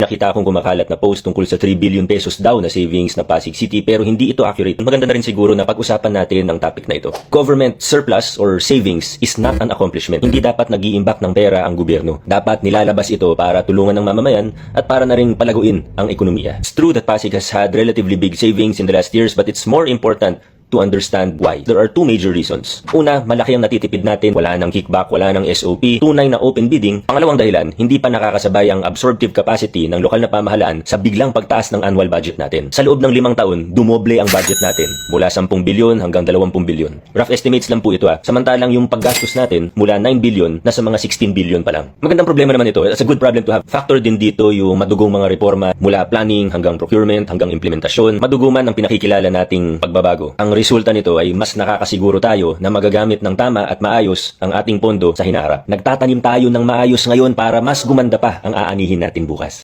Nakita akong kumakalat na post tungkol sa 3 billion pesos daw na savings na Pasig City pero hindi ito accurate. Maganda na rin siguro na pag-usapan natin ang topic na ito. Government surplus or savings is not an accomplishment. Hindi dapat nag iimbak ng pera ang gobyerno. Dapat nilalabas ito para tulungan ng mamamayan at para na rin palaguin ang ekonomiya. It's true that Pasig has had relatively big savings in the last years but it's more important to understand why. There are two major reasons. Una, malaki ang natitipid natin, wala nang kickback, wala nang SOP, tunay na open bidding. Pangalawang dahilan, hindi pa nakakasabay ang absorptive capacity ng lokal na pamahalaan sa biglang pagtaas ng annual budget natin. Sa loob ng limang taon, dumoble ang budget natin, mula 10 bilyon hanggang 20 bilyon. Rough estimates lang po ito ah. Samantalang yung paggastos natin, mula 9 bilyon, nasa mga 16 bilyon pa lang. Magandang problema naman ito. It's a good problem to have. Factor din dito yung madugong mga reforma mula planning hanggang procurement hanggang implementasyon. Maduguman ang pinakikilala nating pagbabago. Ang resulta nito ay mas nakakasiguro tayo na magagamit ng tama at maayos ang ating pondo sa hinaharap. Nagtatanim tayo ng maayos ngayon para mas gumanda pa ang aanihin natin bukas.